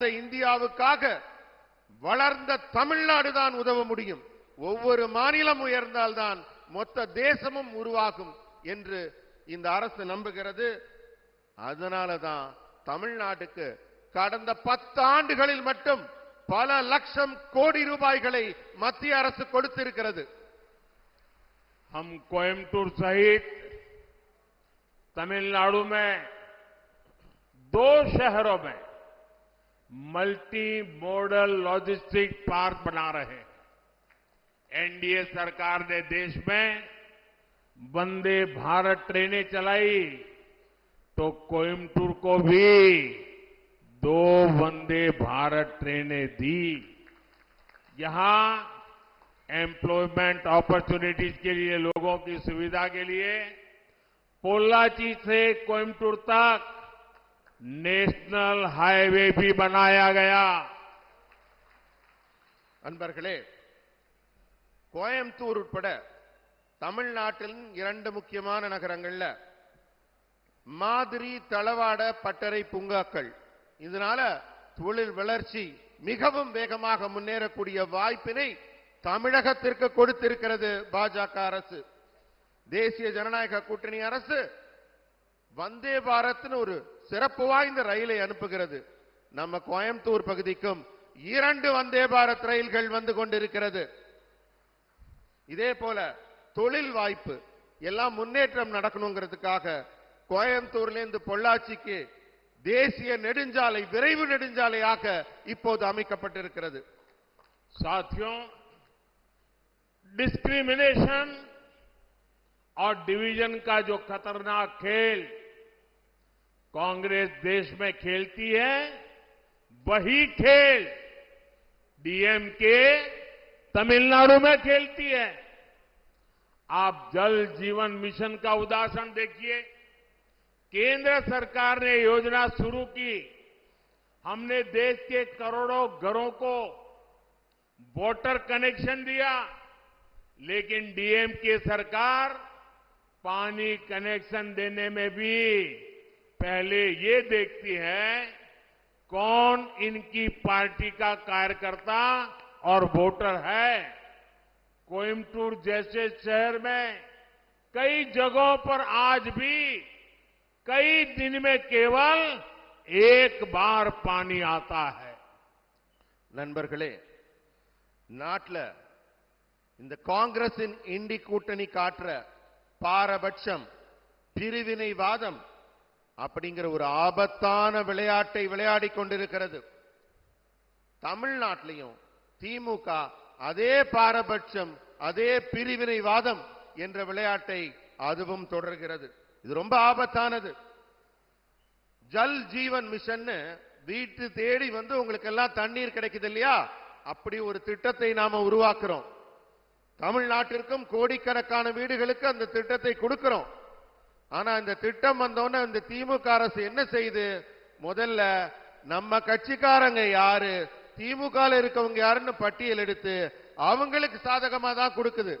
இந்த இந்தியாவுக்காக வளர்ந்த தமிழ்நாடு தான் உதவ முடியும் ஒவ்வொரு மாநிலம் உயர்ந்தால்தான் மொத்த தேசமும் உருவாகும் என்று இந்த அரசு நம்புகிறது அதனால தான் தமிழ்நாட்டுக்கு கடந்த பத்து ஆண்டுகளில் மட்டும் பல லட்சம் கோடி ரூபாய்களை மத்திய அரசு கொடுத்திருக்கிறது हम कोयम्बटूर सहित तमिलनाडु में दो शहरों में मल्टी मॉडल लॉजिस्टिक पार्क बना रहे हैं। एनडीए सरकार ने देश में वंदे भारत ट्रेनें चलाई तो कोयम्बटूर को भी दो वंदे भारत ट्रेनें दी। यहाँ एम्प्लॉयमेंट अपॉर्चुनिटीज़ के लिए, लोगों की सुविधा के लिए पोल्लाची से कोयम्बटूर तक नेशनल हाईवे भी बनाया गया அன்பர்களே கோயம்புத்தூர் உட்பட தமிழ்நாட்டின் இரண்டு முக்கியமான நகரங்கள்ல மாதிரி தளவாட பட்டறை பூங்காக்கள் இதனால தொழில் வளர்ச்சி மிகவும் வேகமாக முன்னேறக்கூடிய வாய்ப்பினை தமிழகத்திற்கு கொடுத்திருக்கிறது பாஜக அரசு தேசிய ஜனநாயக கூட்டணி அரசு வந்தே பாரத்னு ஒரு சிறப்பு வாய்ந்த ரயிலை அனுப்புகிறது நம்ம கோயம்புத்தூர் பகுதிக்கும் இரண்டு வந்தே பாரத் ரயில்கள் வந்து கொண்டிருக்கிறது இதே போல தொழில் வாய்ப்பு எல்லாம் முன்னேற்றம் நடக்கணுங்கிறதுக்காக கோயம்புத்தூர்ல இருந்து பொள்ளாச்சிக்கு தேசிய நெடுஞ்சாலை விரைவு நெடுஞ்சாலையாக இப்போது அமைக்கப்பட்டிருக்கிறது साथियों डिस्क्रिमिनेशन और डिवीजन का जो खतरनाक खेल कांग्रेस देश में खेलती है, वही खेल डीएमके तमिलनाडु में खेलती है। आप जल जीवन मिशन का उदाहरण देखिए। केंद्र सरकार ने योजना शुरू की। हमने देश के करोड़ों घरों को वाटर कनेक्शन दिया, लेकिन डीएमके सरकार पानी कनेक्शन देने में भी पहले ये देखती है कौन इनकी पार्टी का कार्यकर्ता और वोटर है कोयम्बटूर जैसे शहर में कई जगहों पर आज भी कई दिन में केवल एक बार पानी आता है நண்பர்களே நாட்டில் இந்த காங்கிரசின் இண்டி கூட்டணி காட்டுற பாரபட்சம் பிரிவினைவாதம் அப்படிங்கிற ஒரு ஆபத்தான விளையாட்டை விளையாடி கொண்டிருக்கிறது. தமிழ்நாட்டிலையும் திமுக அதே பாரபட்சம் அதே பிரிவினைவாதம் என்ற விளையாட்டை அதுவும் தொடர்கிறது. இது ரொம்ப ஆபத்தானது. ஜல் ஜீவன் மிஷன் வீட்டு தேடி வந்து உங்களுக்கு எல்லாம் தண்ணீர் கிடைக்குது இல்லையா? அப்படி ஒரு திட்டத்தை நாம உருவாக்குறோம். தமிழ்நாட்டிற்கும் கோடிக்கணக்கான வீடுகளுக்கு அந்த திட்டத்தை கொடுக்கிறோம். ஆனா இந்த திட்டம் வந்தோடனே இந்த திமுக அரசு என்ன செய்யுது முதல்ல நம்ம கட்சிக்காரங்க யாரு திமுக ல இருக்கவங்க யாருன்னு பட்டியல் எடுத்து அவங்களுக்கு சாதகமா தான் கொடுக்குது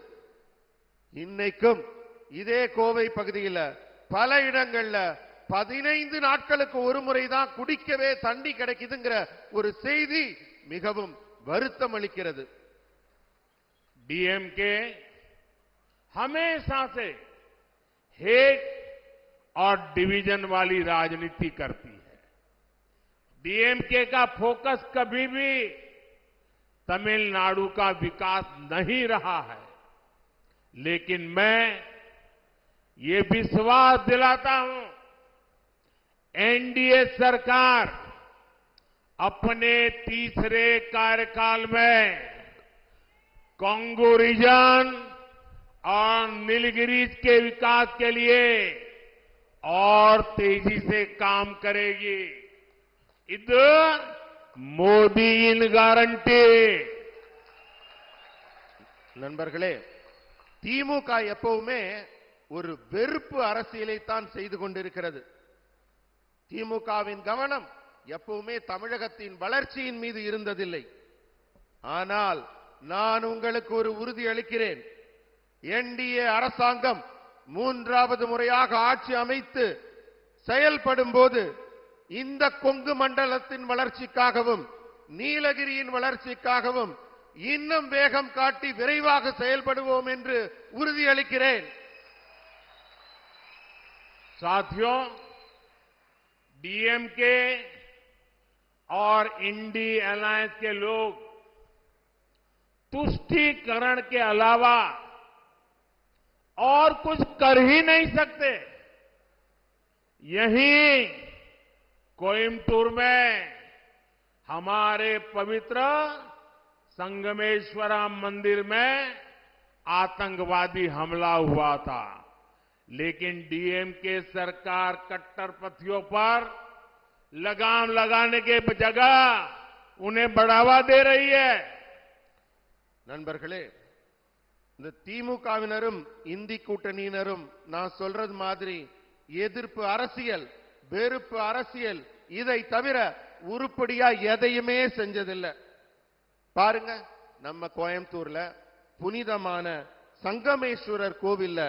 இன்னைக்கும் இதே கோவை பகுதியில் பல இடங்கள்ல பதினைந்து நாட்களுக்கு ஒரு முறை தான் குடிக்கவே தண்ணி கிடைக்குதுங்கிற ஒரு செய்தி மிகவும் வருத்தம் அளிக்கிறது डीएमके हमेशा से हेट और डिवीज़न वाली राजनीति करती है। डीएमके का फोकस कभी भी तमिलनाडु का विकास नहीं रहा है। लेकिन मैं ये विश्वास दिलाता हूँ एनडीए सरकार अपने तीसरे कार्यकाल में कांगो रीजन और नीलगिरीज के विकास के लिए और तेजी से काम करेगी। इधर மோடி இன் கேரண்டி நண்பர்களே திமுக எப்பவுமே ஒரு வெறுப்பு அரசியலை தான் செய்து கொண்டிருக்கிறது. திமுகவின் கவனம் எப்பவுமே தமிழகத்தின் வளர்ச்சியின் மீது இருந்ததில்லை. ஆனால் நான் உங்களுக்கு ஒரு உறுதி அளிக்கிறேன். என்டிஏ அரசாங்கம் மூன்றாவது முறையாக ஆட்சி அமைத்து செயல்படும் போது இந்த கொங்கு மண்டலத்தின் வளர்ச்சிக்காகவும் நீலகிரியின் வளர்ச்சிக்காகவும் இன்னும் வேகம் காட்டி விரைவாக செயல்படுவோம் என்று உறுதியளிக்கிறேன் साथियों डीएमके और इंडी अलायंस के लोग तुष्टीकरण के अलावा और कुछ कर ही नहीं सकते। यही कोयम्बटूर में हमारे पवित्र संगमेश्वरा मंदिर में आतंकवादी हमला हुआ था। लेकिन डीएमके सरकार कट्टरपथियों पर लगाम लगाने के जगह उन्हें बढ़ावा दे रही है। नन बरखड़े இந்த திமுகவினரும் இந்தி கூட்டணியினரும் நான் சொல்றது மாதிரி எதிர்ப்பு அரசியல் வெறுப்பு அரசியல் இதை தவிர உருப்படியா எதையுமே செஞ்சதில்லை. பாருங்க நம்ம கோயம்புத்தூர்ல புனிதமான சங்கமேஸ்வரர் கோவில்ல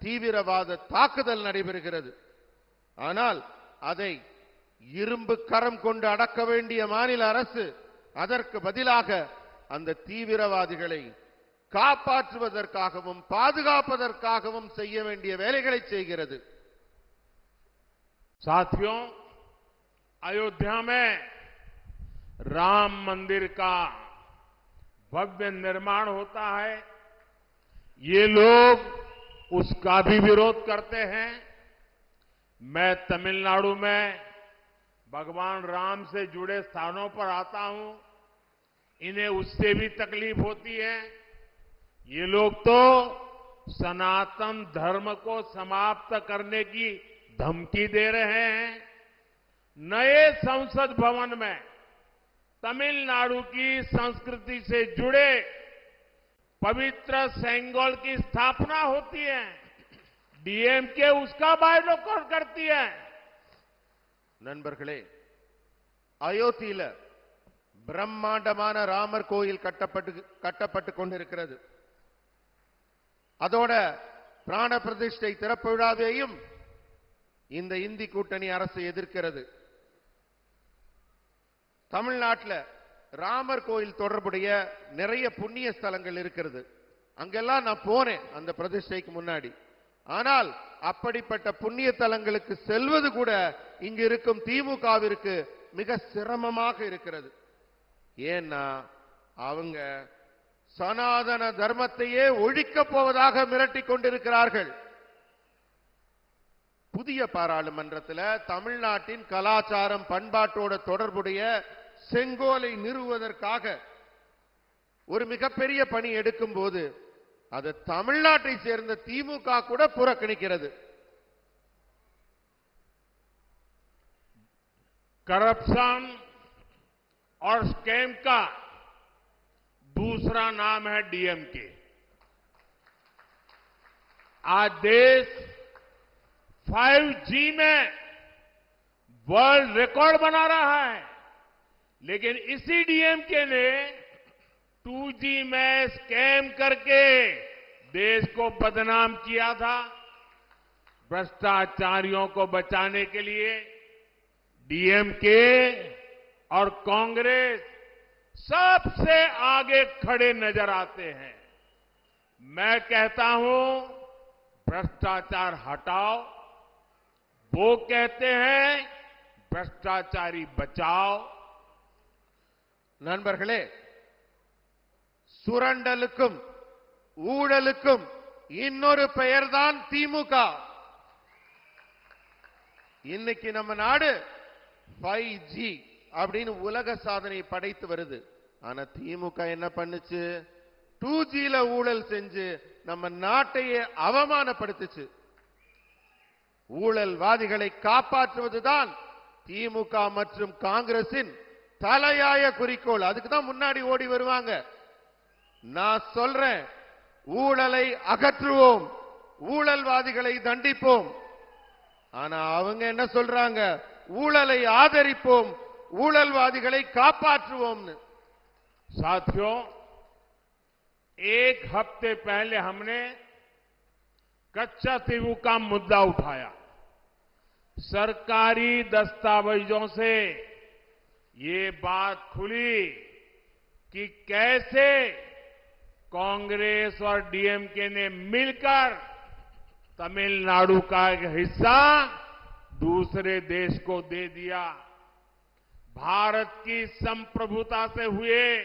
தீவிரவாத தாக்குதல் நடைபெறுகிறது. ஆனால் அதை இரும்பு கரம் கொண்டு அடக்க வேண்டிய மாநில அரசு அதற்கு பதிலாக அந்த தீவிரவாதிகளை காப்பாற்றுவதற்காகவும் பாதுகாப்பதற்காகவும் செய்ய வேண்டிய வேலைகளை செய்கிறது साथियों अयोध्या में राम मंदिर का भव्य निर्माण होता है ये लोग उसका भी विरोध करते हैं मैं तमिलनाडु में भगवान राम से जुड़े स्थानों पर आता हूं इन्हें उससे भी तकलीफ होती है ये लोग तो सनातन धर्म को समाप्त करने की धमकी दे रहे हैं नए संसद भवन में तमिलनाडु की संस्कृति से जुड़े पवित्र सेंगोल की स्थापना होती है डीएमके उसका बायोलोकॉल करती है நண்பர்களே அயோத்தியில பிரம்மாண்டமான ராமர் கோயில் கட்டப்பட்டு கட்டப்பட்டு கொண்டிருக்கிறது அதோட பிராண பிரதிஷ்டை திறப்பு விழாவையும் இந்த இந்தி கூட்டணி அரசு எதிர்க்கிறது. தமிழ்நாட்டில் ராமர் கோயில் தொடர்புடைய நிறைய புண்ணிய ஸ்தலங்கள் இருக்கிறது. அங்கெல்லாம் நான் போனேன் அந்த பிரதிஷ்டைக்கு முன்னாடி. ஆனால் அப்படிப்பட்ட புண்ணிய தலங்களுக்கு செல்வது கூட இங்கு இருக்கும் திமுகவிற்கு மிக சிரமமாக இருக்கிறது. ஏன்னா அவங்க சனாதன தர்மத்தையே ஒழிக்கப் போவதாக மிரட்டிக் கொண்டிருக்கிறார்கள் புதிய பாராளுமன்றத்தில் தமிழ்நாட்டின் கலாச்சாரம் பண்பாட்டோட தொடர்புடைய செங்கோலை நிறுவுவதற்காக ஒரு மிகப்பெரிய பணி எடுக்கும் போது அது தமிழ்நாட்டை சேர்ந்த திமுக கூட புறக்கணிக்கிறது करप्शन और स्कैम का दूसरा नाम है डीएमके आज देश 5G में वर्ल्ड रिकॉर्ड बना रहा है। लेकिन इसी डीएमके ने 2G में स्कैम करके देश को बदनाम किया था, भ्रष्टाचारियों को बचाने के लिए। डीएमके और कांग्रेस सबसे आगे खड़े नजर आते हैं मैं कहता हूं भ्रष्टाचार हटाओ वो कहते हैं भ्रष्टाचारी बचाओ நண்பர்களே சுரண்டலுக்கும் ஊழலுக்கும் இன்னொரு பெயர்தான் திமுக இன்னைக்கு நம்ம நாடு 5G அப்படின்னு உலக சாதனை படைத்து வருது. ஆனா திமுக என்ன பண்ணுச்சு? டூ ஜில ஊழல் செஞ்சு நம்ம நாட்டையே அவமானப்படுத்துச்சு. ஊழல்வாதிகளை காப்பாற்றுவதுதான் திமுக மற்றும் காங்கிரசின் தலையாய குறிக்கோள். அதுக்கு தான் முன்னாடி ஓடி வருவாங்க. நான் சொல்றேன் ஊழலை அகற்றுவோம். ஊழல்வாதிகளை தண்டிப்போம். ஆனா அவங்க என்ன சொல்றாங்க? ஊழலை ஆதரிப்போம். ஊழல்வாதிகளை காப்பாற்றுவோம்னு साथियों एक हफ्ते पहले हमने कच्चा तीवू का मुद्दा उठाया सरकारी दस्तावेजों से ये बात खुली कि कैसे कांग्रेस और डीएमके ने मिलकर तमिलनाडु का एक हिस्सा दूसरे देश को दे दिया भारत की संप्रभुता से हुए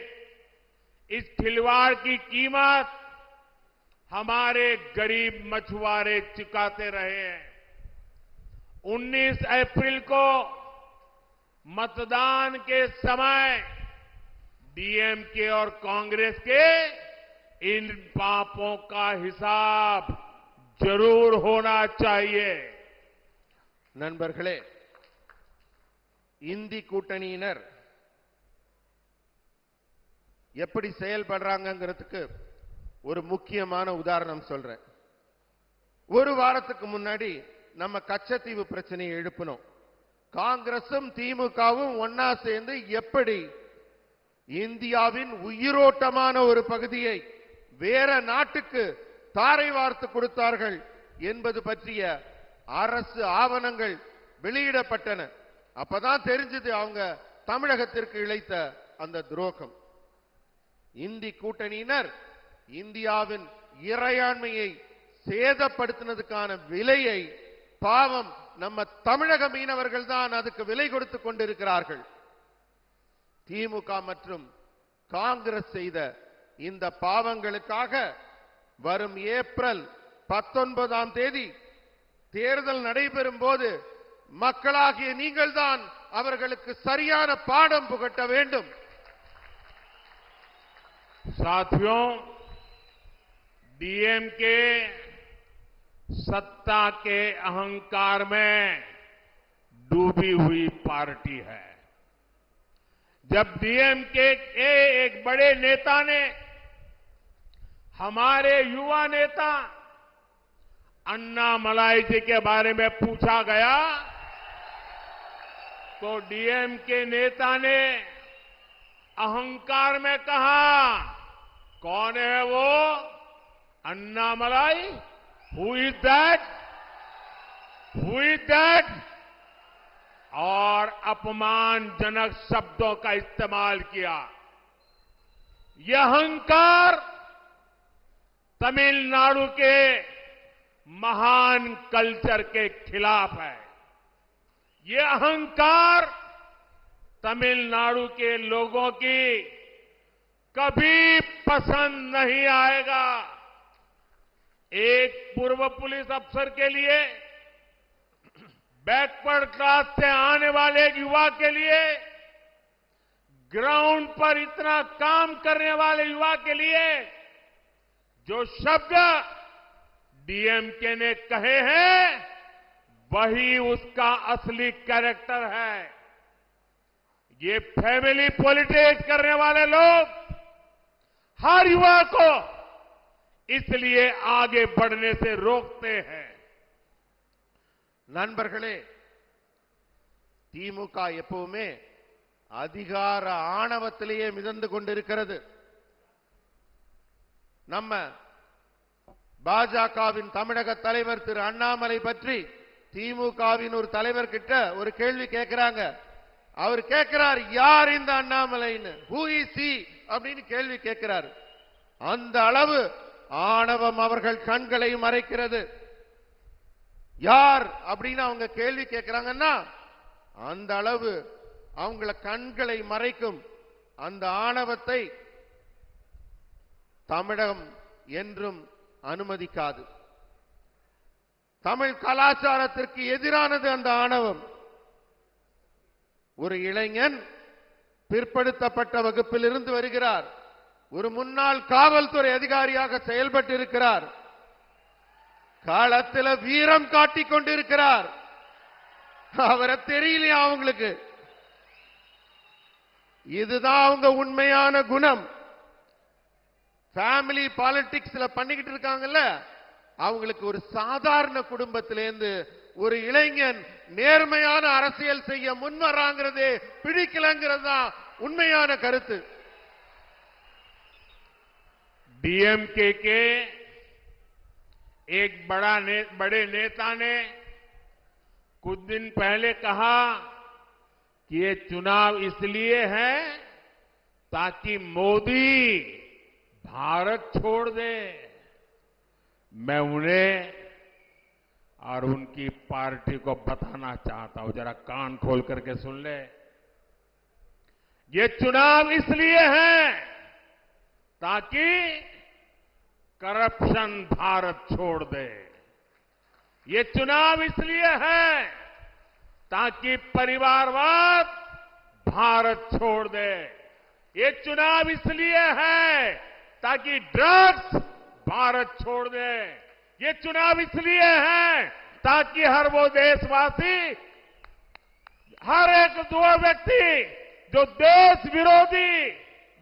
इस खिलवाड़ की कीमत हमारे गरीब मछुआरे चुकाते रहे हैं। 19 अप्रैल को मतदान के समय डीएमके और कांग्रेस के इन पापों का हिसाब ज़रूर होना चाहिए। नन बरखड़े இந்தி கூட்டணியினர் எப்படி செயல்படுறாங்கிறதுக்கு ஒரு முக்கியமான உதாரணம் சொல்றேன். ஒரு வாரத்துக்கு முன்னாடி நம்ம கச்சத்தீவு பிரச்சனையை எழுப்பினோம். காங்கிரசும் திமுகவும் ஒன்னா சேர்ந்து எப்படி இந்தியாவின் உயிரோட்டமான ஒரு பகுதியை வேற நாட்டுக்கு தாரை வார்த்து கொடுத்தார்கள் என்பது பற்றிய அரசு ஆவணங்கள் வெளியிடப்பட்டன. அப்பதான் தெரிஞ்சது அவங்க தமிழகத்திற்கு இழைத்த அந்த துரோகம். இந்தி கூட்டணியினர் இந்தியாவின் இறையாண்மையை சேதப்படுத்தினதுக்கான விலையை பாவம் நம்ம தமிழக மீனவர்கள் தான் அதுக்கு விலை கொடுத்து கொண்டிருக்கிறார்கள். திமுக மற்றும் காங்கிரஸ் செய்த இந்த பாவங்களுக்காக வரும் ஏப்ரல் பத்தொன்பதாம் தேதி தேர்தல் நடைபெறும் போது மக்களாகிய நீங்கள்தான் அவர்களுக்கு சரியான பாடம் புகட்ட வேண்டும் साथियों डीएमके सत्ता के अहंकार में डूबी हुई पार्टी है जब डीएमके के एक बड़े नेता ने हमारे युवा नेता अन्ना मलाई जी के बारे में पूछा गया तो डीएम के नेता ने अहंकार में कहा, कौन है वो? Annamalai who is that who is that और अपमानजनक शब्दों का इस्तेमाल किया। यह अहंकार तमिलनाडु के महान कल्चर के खिलाफ है। ये अहंकार तमिलनाडु के लोगों की कभी पसंद नहीं आएगा। एक पूर्व पुलिस अफसर के लिए, बैकवर्ड क्लास से आने वाले एक युवा के लिए, ग्राउंड पर इतना काम करने वाले युवा के लिए, जो शब्द डीएमके ने कहे हैं वही उसका असली कैरेक्टर है ये फैमिली पॉलिटिक्स करने वाले लोग हर युवा को इसलिए आगे बढ़ने से रोकते हैं நண்பர்களே திமுக எப்பவுமே அதிகார ஆணவத்திலேயே மிதந்து கொண்டிருக்கிறது நம்ம பாஜகவின் தமிழக தலைவர் திரு அண்ணாமலை பற்றி திமுகவின் ஒரு தலைவர் கிட்ட ஒரு கேள்வி கேட்கிறாங்க அவர் கேட்கிறார் யார் இந்த அண்ணாமலைன்னு? ஹூ இஸ் அப்படின்னு கேள்வி கேட்கிறார் அந்த அளவு ஆணவம் அவர்கள் கண்களை மறைக்கிறது. யார்? அப்படின்னு அவங்க கேள்வி கேட்கிறாங்கன்னா அந்த அளவு அவங்கள கண்களை மறைக்கும் அந்த ஆணவத்தை தமிழகம் என்றும் அனுமதிக்காது. தமிழ் கலாச்சாரத்திற்கு எதிரானது அந்த ஆணவம். ஒரு இளைஞன் பிற்படுத்தப்பட்ட வகுப்பில் இருந்து வருகிறார். ஒரு முன்னாள் காவல்துறை அதிகாரியாக செயல்பட்டு இருக்கிறார் காலத்துல வீரம் காட்டிக் கொண்டிருக்கிறார். அவரை தெரியலையா அவங்களுக்கு? இதுதான் அவங்க உண்மையான குணம். ஃபேமிலி பாலிடிக்ஸ்ல பண்ணிக்கிட்டு இருக்காங்கல்ல? அவங்களுக்கு ஒரு சாதாரண குடும்பத்திலேருந்து ஒரு இளைஞன் நேர்மையான அரசியல் செய்ய முன்வராங்கிறதே பிடிக்கலங்கிறது தான் உண்மையான கருத்து डीएमके के एक बड़ा ने, बड़े नेता ने कुछ दिन पहले कहा कि ये चुनाव इसलिए है ताकि मोदी भारत छोड़ दे मैं उन्हें और उनकी पार्टी को बताना चाहता हूँ। जरा कान खोल करके सुन ले। ये चुनाव इसलिए है ताकि करप्शन भारत छोड़ दे। ये चुनाव इसलिए है ताकि परिवारवाद भारत छोड़ दे। ये चुनाव इसलिए है ताकि ड्रग्स भारत छोड़ दे ये चुनाव इसलिए है ताकि हर वो देशवासी हर एक दो व्यक्ति जो देश विरोधी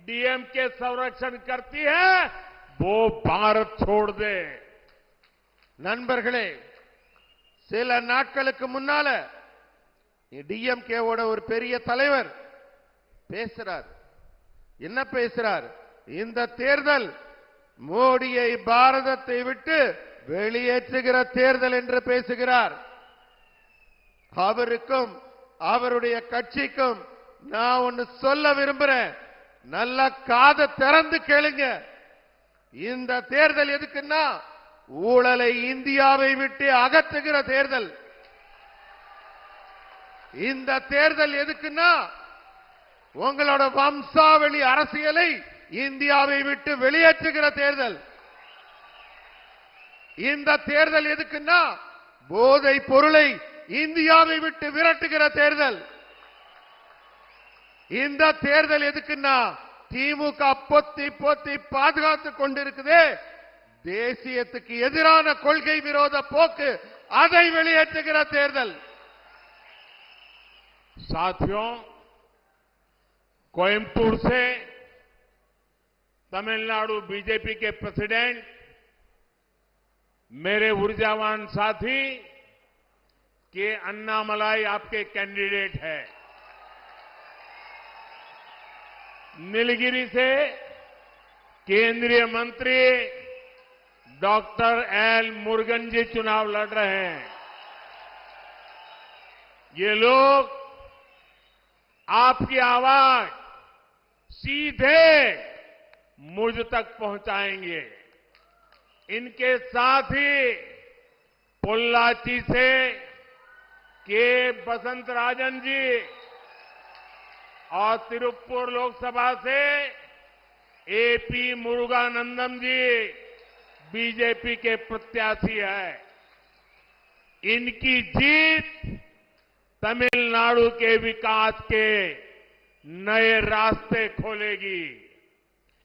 डीएम के संरक्षण करती है वो भारत छोड़ दे நண்பர்களே சில நாட்களுக்கு முன்னால டிஎம்கேவோட ஒரு பெரிய தலைவர் பேசுறார் என்ன பேசுறார் இந்த தேர்தல் மோடியை பாரதத்தை விட்டு வெளியேற்றுகிற தேர்தல் என்று பேசுகிறார். அவருக்கும் அவருடைய கட்சிக்கும் நான் ஒன்னு சொல்ல விரும்புறேன். நல்ல காத திறந்து கேளுங்க. இந்த தேர்தல் எதுக்குன்னா ஊழலை இந்தியாவை விட்டு அகற்றுகிற தேர்தல். இந்த தேர்தல் எதுக்குன்னா உங்களோட வம்சாவளி அரசியலை இந்தியாவை விட்டு வெளியேற்றுகிற தேர்தல் இந்த தேர்தல் எதுக்குன்னா போதை பொருளை இந்தியாவை விட்டு விரட்டுகிற தேர்தல் இந்த தேர்தல் எதுக்குன்னா திமுக பொத்தி பொத்தி பாதுகாத்துக் கொண்டிருக்குதே தேசியத்துக்கு எதிரான கொள்கை விரோத போக்கு அதை வெளியேற்றுகிற தேர்தல் साथियों कोयम्बटूर से तमिलनाडु बीजेपी के प्रेसिडेंट, मेरे ऊर्जावान साथी, के अन्नामलाई आपके कैंडिडेट है। नीलगिरी से केंद्रीय मंत्री डॉक्टर एल मुरुगन जी चुनाव लड़ रहे हैं। ये लोग, आपकी आवाज़ सीधे मुझ तक पहुंचाएँगे। इनके साथ ही पोल्लाची से के बसंत राजन जी और तिरुप्पुर लोकसभा से एपी मुरुगानंदम जी बीजेपी के प्रत्याशी है। इनकी जीत तमिलनाडु के विकास के नए रास्ते खोलेगी।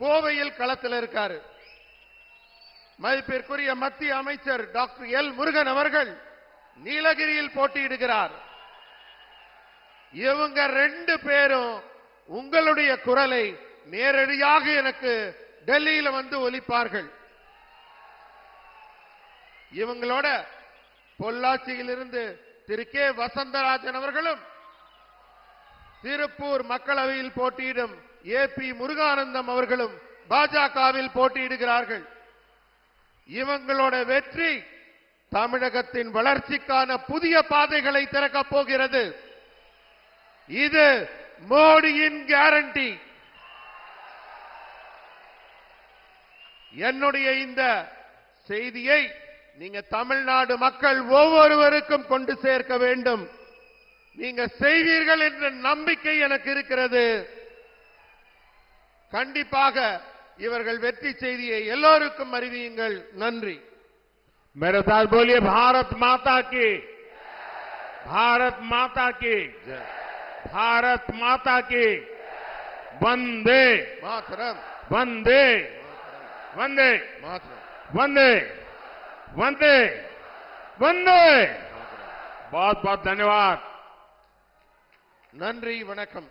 கோவையில் களத்தில் இருக்காரு. மதிப்பிற்குரிய மத்திய அமைச்சர் டாக்டர் எல் முருகன் அவர்கள் நீலகிரியில் போட்டியிடுகிறார். இவங்க ரெண்டு பேரும் உங்களுடைய குரலை நேரடியாக எனக்கு டெல்லியில வந்து ஒலிப்பார்கள். இவங்களோட பொள்ளாச்சியிலிருந்து திரு கே வசந்தராஜன் அவர்களும் திருப்பூர் மக்களவையில் போட்டியிடும் ஏ பி முருகானந்தம் அவர்களும் பாஜகவில் போட்டியிடுகிறார்கள். இவங்களோட வெற்றி தமிழகத்தின் வளர்ச்சிக்கான புதிய பாதைகளை திறக்கப் போகிறது. இது மோடியின் கேரண்டி என்னுடைய இந்த செய்தியை நீங்க தமிழ்நாடு மக்கள் ஒவ்வொருவருக்கும் கொண்டு சேர்க்க வேண்டும். நீங்க செய்வீர்கள் என்ற நம்பிக்கை எனக்கு இருக்கிறது. கண்டிப்பாக இவர்கள் வெற்றி செய்தியை எல்லோருக்கும் அறிவியுங்கள் நன்றி मेरे साथ बोलिए भारत माता की भारत माता की भारत माता की वंदे மாத்திரம் वंदे वंदे மாத்திரம் वंदे वंदे वंदे बहुत बहुत धन्यवाद நன்றி வணக்கம்